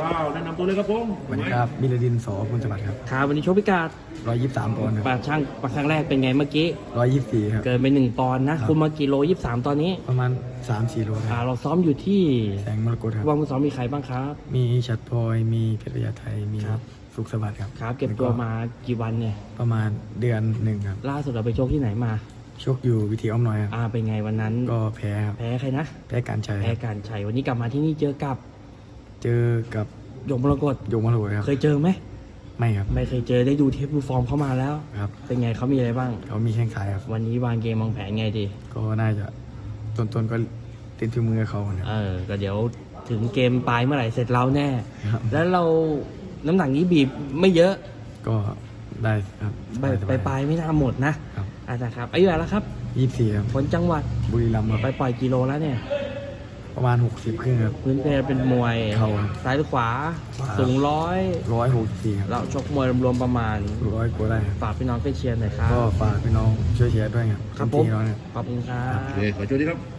ว้าวแนะนำตัวเลยครับผมสวัสดีครับมิลดินสอคุณสวัสดิ์ครับครับวันนี้โชคพิกาดร้อยยี่สิบสามปอนด์คปารับดช่างปาดครั้งแรกเป็นไงเมื่อกี้ร้อยยี่สิบสี่ครับ เกินไปหนึ่งปอนด์นะครับคุมมากี่โลยี่สามตอนนี้ ประมาณสามสี่โลคอ่ารับเราซ้อมอยู่ที่ แสงมรกตครับวางมือซ้อมมีใครบ้างครับ มีชัดพลอย มีเพชรพยาไทย มีครับสุขสวัสดิ์ครับ ครับ เก็บตัวมากี่วันเนี่ย ประมาณเดือนหนึ่งครับ ล่าสุดเราไปโชคที่ไหนมาโชคอยู่วิธีอ้อมน้อยครับ อ่า เป็นไงวันนั้น ก็แพ้ครับ แพ้ใครนะ แพ้การชัยคแพ้รับการชัย วันนี้กลับมาที่นี่เจอกับ เจอกับหยกมรกตโยมมรกตครับเคยเจอไหมไม่ครับ ไม่เคยเจอได้ดูเทปดูฟอร์มเข้ามาแล้วครับเป็นไงเขามีอะไรบ้างเขามีแข้งซ้ายครับ วันนี้วางเกมวางแผนไงดีก็น่าจะต้นๆก็เต้นฝีมือเขาครับเออก็เดี๋ยวถึงเกมปลายเมื่อไหร่เสร็จเราแน่ครับแล้วเราน้ำหนักนี้บีบไม่เยอะ ก็ได้ครับไปไปปลายไม่น่าหมดนะครับอะนะครับอายุเท่าไหร่แล้วครับยี่สิบสี่ครับคนจังหวัดบุรีรัมย์ครับไปปล่อยกิโลแล้วเนี่ย ประมาณหกสิบครึ่งครับ พื้นเพเป็นมวยเข่าครับซ้ายหรือขวา ขวา สูงร้อยร้อยหกสิบสี่ครับเราชกมวยรวมๆประมาณ ร้อยกว่าได้ครับฝากพี่น้องเพื่อนเชียร์หน่อยครับ ก็ฝากพี่น้องช่วยเชียร์ด้วยครับครับผเต็มที่แล้วเนี่ย ขอบคุณครับ โอเคขอโชว์ดีครับ